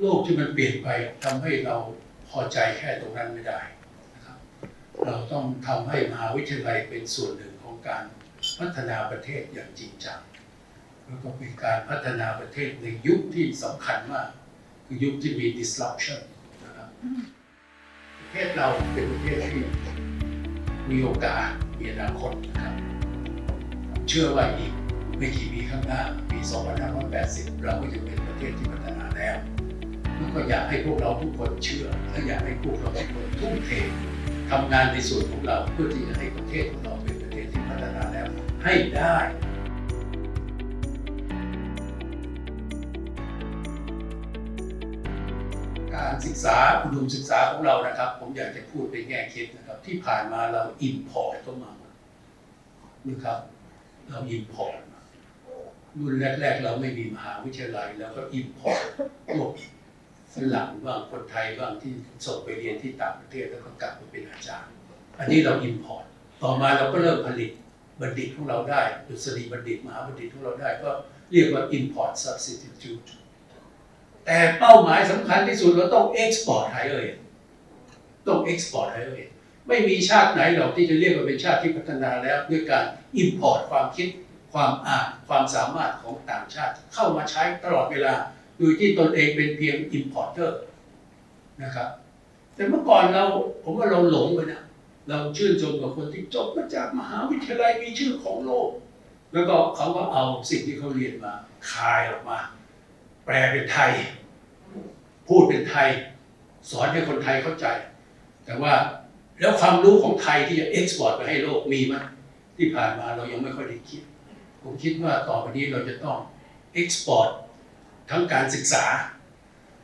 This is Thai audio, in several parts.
โลกที่มันเปลี่ยนไปทำให้เราพอใจแค่ตรงนั้นไม่ได้นะครับเราต้องทำให้มหาวิทยาลัยเป็นส่วนหนึ่งของการพัฒนาประเทศอย่างจริงจังแล้วก็เป็นการพัฒนาประเทศในยุคที่สำคัญมาก คือยุคที่มี disruption นะครับประเทศเราเป็นประเทศที่มีโอกาสมีอนาคตนะครับ เชื่อว่าอีกไม่กี่ปีข้างหน้าปี 2580 เราก็จะเป็นประเทศที่พัฒนาแล้ว ก็อยากให้พวกเราทุกคนเชื่อและอยากให้พวกเราทุกคนทุ่มเททำงานในส่วนของเราเพื่อที่จะให้ประเทศของเราเป็นประเทศที่พัฒนาแล้วให้ได้การศึกษาอุดมศึกษาของเรานะครับ ผมอยากจะพูดเป็นแง่คิดนะครับ ที่ผ่านมาเราอินพอร์ตเข้ามานะครับเราอินพอร์ตรุ่นแรก ๆ เราไม่มีมหาวิทยาลัย แล้วก็อินพอร์ตพวก ฝรั่งบ้างคนไทยบ้างที่ส่งไปเรียนที่ต่างประเทศแล้วก็กลับมาเป็นอาจารย์ อันนี้เราอินพอร์ตต่อมาเราก็เริ่มผลิตบัณฑิตของเราได้ดุษฎีบัณฑิตมหาบัณฑิตของเราได้ก็เรียกว่า import substitute แต่เป้าหมายสำคัญที่สุดเราต้อง export higher ed ต้อง export higher ed ไม่มีชาติไหนหรอกที่จะเรียกว่าเป็นชาติที่พัฒนาแล้ว ด้วยการ import ความคิดความอ่านความสามารถของต่างชาติ เข้ามาใช้ตลอดเวลา โดยที่ตนเองเป็นเพียง importer นะครับแต่เมื่อก่อนเราผมว่าเราหลงไปนะเราชื่นชมกับคนที่จบมาจากมหาวิทยาลัยมีชื่อของโลก แล้วก็เขาก็เอาสิ่งที่เขาเรียนมาคายออกมา แปลเป็นไทย พูดเป็นไทย สอนให้คนไทยเข้าใจ แต่ว่าแล้วความรู้ของไทยที่จะเอ็กซ์พอร์ตไปให้โลกมีไหมที่ผ่านมาเรายังไม่ค่อยได้คิด ผมคิดว่าต่อไปนี้เราจะต้องเอ็กซ์พอร์ต ทั้งการศึกษา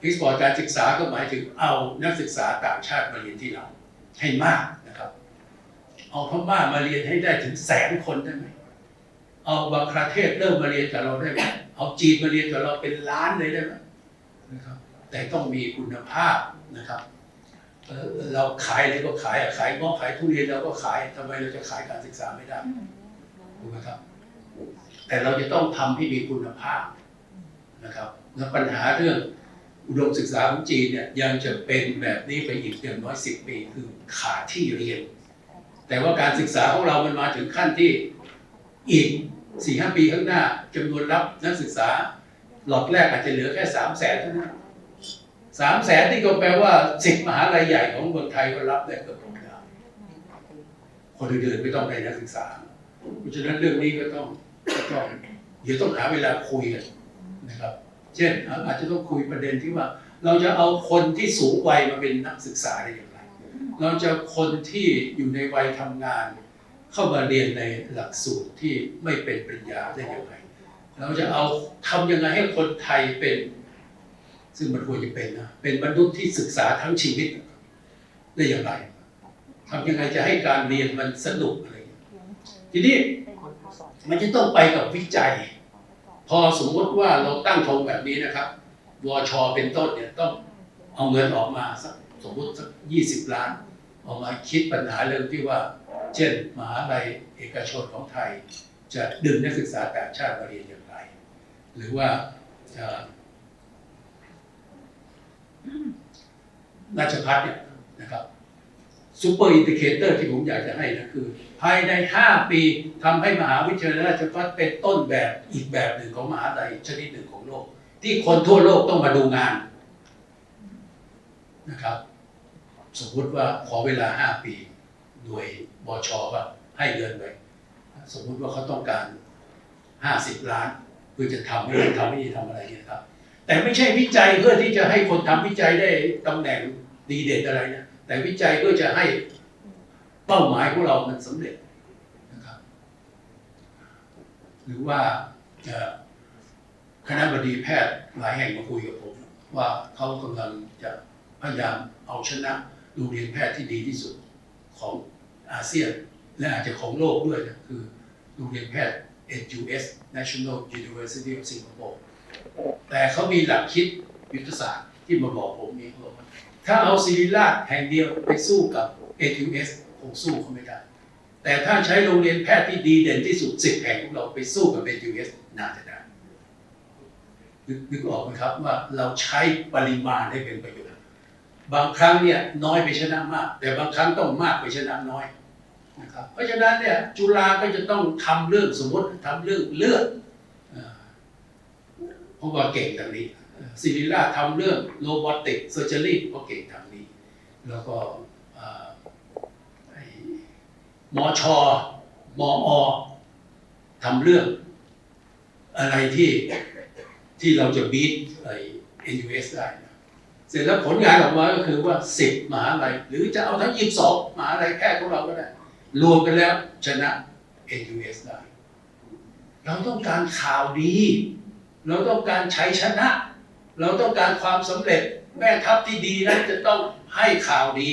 เอ็กซ์พอร์ตการศึกษาก็หมายถึงเอานักศึกษาต่างชาติมาเรียนที่เราให้มากนะครับ เอาพม่ามาเรียนให้ได้ถึงแสนคนได้ไหมเอาบางประเทศเริ่มมาเรียนกับเราได้ไหมเอาจีนมาเรียนกับเราเป็นล้านเลยได้ไหมนะครับ แต่ต้องมีคุณภาพนะครับเอ่อเราขายอะไรก็ขายอะขายงอกขายทุเรียนเราก็ขายทำไมเราจะขายการศึกษาไม่ได้ถูกไหมครับ แต่เราจะต้องทำให้มีคุณภาพ นะครับและปัญหาเรื่องอุดมศึกษาของจีนเนี่ยยังจะเป็นแบบนี้ไปอีกอย่างน้อยสิบปีคือขาดที่เรียน แต่ว่าการศึกษาของเรามันมาถึงขั้นที่อีกสี่ห้าปีข้างหน้าจำนวนรับนักศึกษาหลอดแรกอาจจะเหลือแค่สามแสนเท่านั้นสามแสนที่ก็แปลว่าสิบมหาลัยใหญ่ของเมืองไทยก็รับได้เกือบหมดแล้วคนอื่นๆไม่ต้องได้นักศึกษา เพราะฉะนั้นเรื่องนี้ก็ต้องก็ต้องเดี๋ยวต้องหาเวลาคุยกัน นะครับ เช่นอาจจะต้องคุยประเด็นที่ว่า เราจะเอาคนที่สูงวัยมาเป็นนักศึกษาได้อย่างไร เราจะคนที่อยู่ในวัยทำงาน เข้ามาเรียนในหลักสูตรที่ไม่เป็นปริญญาได้อย่างไร เราจะเอาทำยังไงให้คนไทยเป็น ซึ่งมันควรจะเป็นนะเป็นมนุษย์ที่ศึกษาทั้งชีวิตได้อย่างไรทำยังไงจะให้การเรียนมันสนุกอะไรอย่างนี้ทีนี้มันจะต้องไปกับวิจัย อสมมติว่าเราตั้งธงแบบนี้นะครับวชเป็นต้นเนี่ยต้องเอาเงินออกมาสักสมมติสักยี่สิบล้าน ออกมาคิดปัญหาเรื่องที่ว่า เช่นมหาลัยเอกชนของไทย จะดึงนักศึกษาต่างชาติมาเรียนอย่างไร หรือว่าเอ่อราชพัฒเนี่ยนะครับ ซูเปอร์อินดิเคเตอร์ที่ผมอยากจะให้นะคือ ภายใน 5 ปีทำให้มหาวิทยาลัยราชภัฏเป็นต้นแบบอีกแบบหนึ่งของมหาลัยชนิดหนึ่งของโลก ที่คนทั่วโลกต้องมาดูงานนะครับ สมมติว่าขอเวลา 5 ปีโดยบชว่าให้เงินไปสมมุติว่าเขาต้องการ 50 ล้านเพื่อจะทำให้ทำให้ทำอะไรเนี่ยครับ แต่ไม่ใช่วิจัยเพื่อที่จะให้คนทำวิจัยได้ตำแหน่งดีเด่นอะไรนะ แต่วิจัยเพื่อจะให้เป้าหมายของเรามันสำเร็จนะครับ หรือว่าคณะบดีแพทย์หลายแห่งมาคุยกับผม ว่าเขากำลังจะพยายามเอาชนะโรงเรียนแพทย์ที่ดีที่สุดของอาเซียน และอาจจะของโลกด้วยนะคือโรงเรียนแพทย์ NUS National University of Singapore แต่เขามีหลักคิดยุทธศาสตร์ที่มาบอกผมนี้เขาบอกว่า ถ้าเอาศิริราชแห่งเดียวไปสู้กับ ATUS คงสู้เขาไม่ได้ แต่ถ้าใช้โรงเรียนแพทย์ที่ดีเด่นที่สุดสิบแห่งของเราไปสู้กับ ATUS น่าจะได้นึกนึกออกไหมครับว่าเราใช้ปริมาณให้เป็นประโยชน์ บางครั้งเนี่ยน้อยไปชนะมาก แต่บางครั้งต้องมากไปชนะน้อยนะครับเพราะฉะนั้นเนี่ยจุฬาก็จะต้องทำเรื่องสมมติทำเรื่องเลือดเพราะว่าเก่งทางนี้ ศิริราชทำเรื่องโรบอติกเซอร์เจอรี่ก็เก่งทางนี้ แล้วก็อ่าไอ้มอชอมออทำเรื่องอะไรที่ที่เราจะบีทไอ้ NUS ได้นะเสร็จแล้วผลงานออกมาก็คือว่าสิบมหาลัยหรือจะเอาทั้งยี่สิบสองมหาลัยแพทย์ของเราก็ได้ รวมกันแล้วชนะ NUS ได้ เราต้องการข่าวดี เราต้องการใชัยชนะ เราต้องการความสำเร็จแม่ทัพที่ดีนั้นจะต้องให้ข่าวดี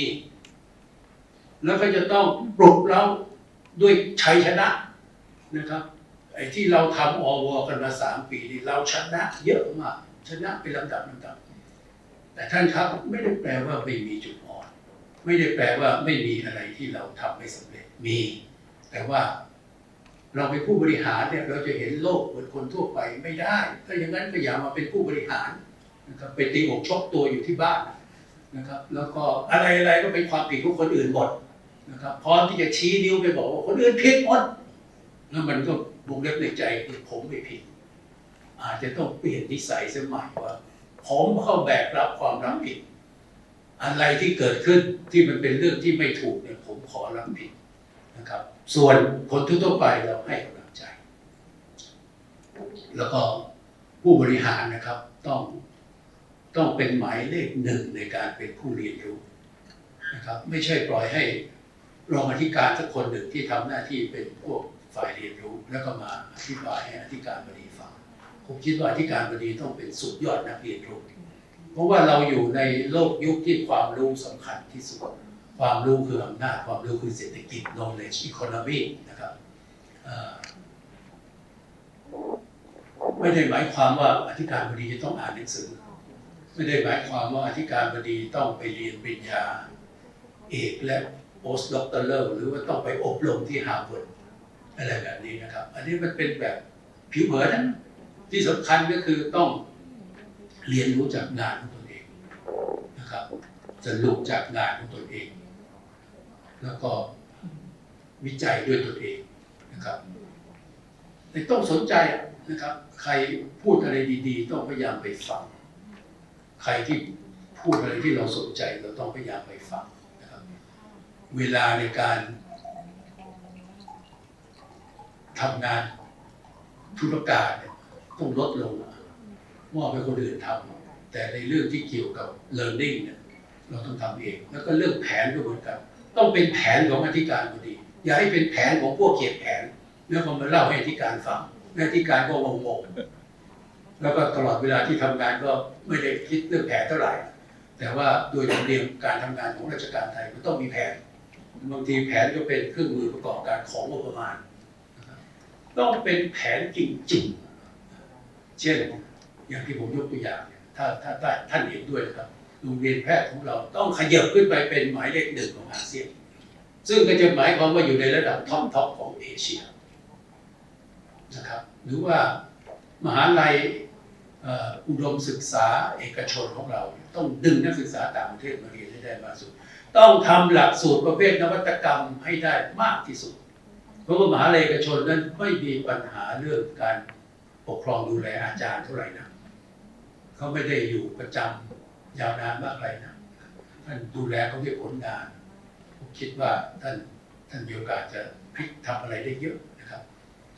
แล้วก็จะต้องปลุกเราด้วยชัยชนะนะครับไอ้ที่เราทำอวกันมาสามปีนี่เราชนะเยอะมากชนะเป็นลำดับลำดับ แต่ท่านครับไม่ได้แปลว่าไม่มีจุดอ่อน ไม่ได้แปลว่าไม่มีอะไรที่เราทำไม่สำเร็จมี แต่ว่าเราเป็นผู้บริหารเนี่ยเราจะเห็นโลกเหมือนคนทั่วไปไม่ได้ ถ้าอย่างนั้นก็อย่ามาเป็นผู้บริหาร นะครับไปตีอกชกตัวอยู่ที่บ้านนะครับ แล้วก็อะไรอะไรก็เป็นความผิดของคนอื่นหมดนะครับพร้อมที่จะชี้นิ้วไปบอกว่าคนอื่นผิดหมดแล้วมันก็บุกเล็บในใจคือผมไม่ผิด อาจจะต้องเปลี่ยนนิสัยเสียใหม่ว่า ผมเข้าแบกรับความรับผิด อะไรที่เกิดขึ้นที่มันเป็นเรื่องที่ไม่ถูกเนี่ยผมขอรับผิดนะครับ ส่วนคนทั่วไปเราให้กำลังใจ แล้วก็ผู้บริหารนะครับ ต้อง ต้องเป็นหมายเลขหนึ่งในการเป็นผู้เรียนรู้นะครับ ไม่ใช่ปล่อยให้รองอธิการสักคนหนึ่งที่ทำหน้าที่เป็นพวกฝ่ายเรียนรู้ แล้วก็มาอธิบายให้อธิการบดีฟังผมคิดว่าอธิการบดีต้องเป็นสุดยอดนักเรียนรู้เพราะว่าเราอยู่ในโลกยุคที่ความรู้สำคัญที่สุด ความรู้คืออำนาจความรู้คือเศรษฐกิจ knowledge economy นะครับไม่ได้หมายความว่าอธิการบดีจะต้องอ่านหนังสือ ไม่ได้หมายความว่าอธิการบดีต้องไปเรียนปริญญา เอกและ post doctoral หรือว่าต้องไปอบรมที่ฮาร์วาร์ดอะไรแบบนี้นะครับ อันนี้มันเป็นแบบผิวเผินนะที่สำคัญก็คือต้องเรียนรู้จากงานของตนเองนะครับสรุปจากงานของตนเอง แล้วก็วิจัยด้วยตนเองนะครับแต่ต้องสนใจนะครับ ใครพูดอะไรดี ๆ ต้องพยายามไปฟัง ใครที่พูดอะไรที่เราสนใจเราต้องพยายามไปฟังนะครับเวลาในการทำงานธุรการเนี่ยต้องลดลงมอบให้คนอื่นทำแต่ในเรื่องที่เกี่ยวกับ learning เนี่ยเราต้องทำเอง แล้วก็เรื่องแผนก็เหมือนกัน ต้องเป็นแผนของอธิการบดี อย่าให้เป็นแผนของพวกเขียนแผน แล้วก็มาเล่าให้อธิการฟังและอธิการก็งงๆ แล้วก็ตลอดเวลาที่ทำงานก็ไม่ได้คิดเรื่องแผนเท่าไหร่ แต่ว่าโดยธรรมเนียมการทำงานของราชการไทยมันต้องมีแผนบางทีแผนก็เป็นเครื่องมือประกอบการของงบประมาณ ต้องเป็นแผนจริงๆ เช่น อย่างที่ผมยกตัวอย่างถ้าถ้าถ้าท่านเห็นด้วยนะครับโรงเรียนแพทย์ของเราต้องขยับขึ้นไปเป็นหมายเลขหนึ่งของอาเซียน ซึ่งก็จะหมายความว่าอยู่ในระดับท็อปท็อปของเอเชียนะครับหรือว่ามหาลัย อุดมศึกษาเอกชนของเรา ต้องดึงนักศึกษาต่างประเทศมาเรียนให้ได้มากที่สุด ต้องทำหลักสูตรประเภทนวัตกรรมให้ได้มากที่สุด เพราะว่ามหาลัยเอกชนนั้นไม่มีปัญหาเรื่องการปกครองดูแลอาจารย์เท่าไหร่นะเขาไม่ได้อยู่ประจำยาวนานมากไรนะท่านดูแลเขาด้วยผลงานผมคิดว่าท่านท่านมีโอกาสจะพลิกทำอะไรได้เยอะนะครับ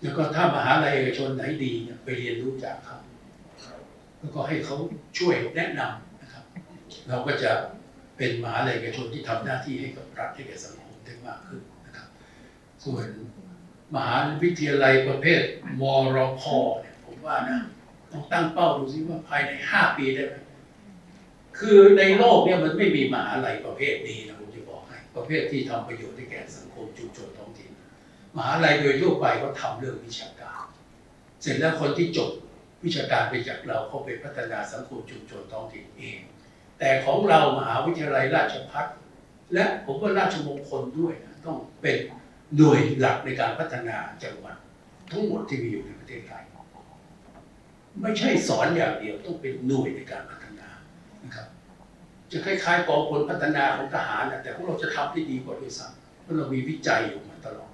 แล้วก็ถ้ามหาลัยเอกชนไหนดีเนี่ยไปเรียนรู้จากเขา แล้วก็ให้เขาช่วยแนะนำนะครับ เราก็จะเป็นมหาลัยเอกชนที่ทำหน้าที่ให้กับรัฐให้แก่สังคมได้มากขึ้นนะครับ ส่วนมหาวิทยาลัยประเภทมรพเนี่ยผมว่านะต้องตั้งเป้าดูซิว่าภายในห้าปีได้ไหมคือในโลกเนี่ยมันไม่มีมหาลัยประเภทนี้นะผมจะบอกให้ประเภทที่ทำประโยชน์ให้แก่สังคมชุมชนท้องถิ่นมหาลัยโดยทั่วไปก็ทำเรื่องวิชาการ เสร็จแล้วคนที่จบ วิชาการไปจากเราเข้าไปพัฒนาสังคมชุมชนท้องถิ่นเอง แต่ของเรามหาวิทยาลัยราชภัฏและผมว่าราชมงคลด้วยนะต้องเป็นหน่วยหลักในการพัฒนาจังหวัด ทั้งหมดที่มีอยู่ในประเทศไทยไม่ใช่สอนอย่างเดียวต้องเป็นหน่วยในการพัฒนานะครับ จะคล้ายๆกองพลพัฒนาของทหารนะแต่พวกเราจะทำได้ดีกว่าด้วยซ้ำเพราะเรามีวิจัยอยู่มาตลอด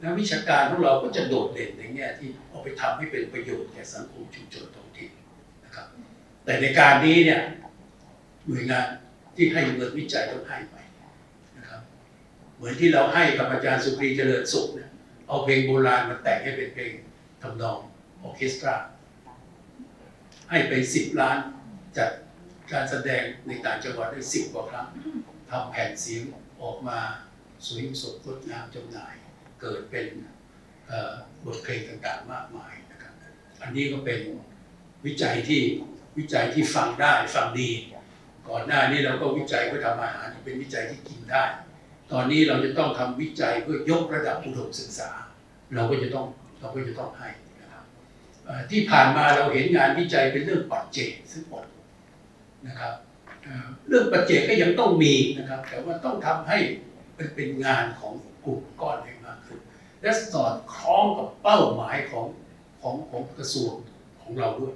เวลาและวิชาการของเราก็จะโดดเด่นในแง่ที่เอาไปทำให้เป็นประโยชน์แก่สังคมชุมชนท้องถิ่นนะครับ แต่ในการนี้เนี่ยหน่วยงานที่ให้เงินวิจัยต้องให้ไปนะครับ เหมือนที่เราให้กับอาจารย์สุกรีเจริญสุขเนี่ยเอาเพลงโบราณมาแต่งให้เป็นเพลงทำนองออเคสตราให้ไปสิบล้านจัดการแสดงในต่างจังหวัดได้สิบกว่าครั้งทำแผ่นเสียงออกมาสวยสดงดงามจำหน่าย เกิดเป็นบทเพลงต่างๆมากมายนะครับ อันนี้ก็เป็นวิจัยที่วิจัยที่ฟังได้ฟังดี ก่อนหน้านี้เราก็วิจัยเพื่อทำอาหารเป็นวิจัยที่กินได้ ตอนนี้เราจะต้องทำวิจัยเพื่อยกระดับอุดมศึกษา เราก็จะต้องเราก็จะต้องให้นะครับที่ผ่านมาเราเห็นงานวิจัยเป็นเรื่องปัจเจกซึ่งหมดนะครับเรื่องปัจเจกก็ยังต้องมีนะครับ แต่ว่าต้องทำให้เป็นเป็นงานของกลุ่มก้อนให้มาก และสอดคล้องกับเป้าหมายของของของกระทรวงของเราด้วย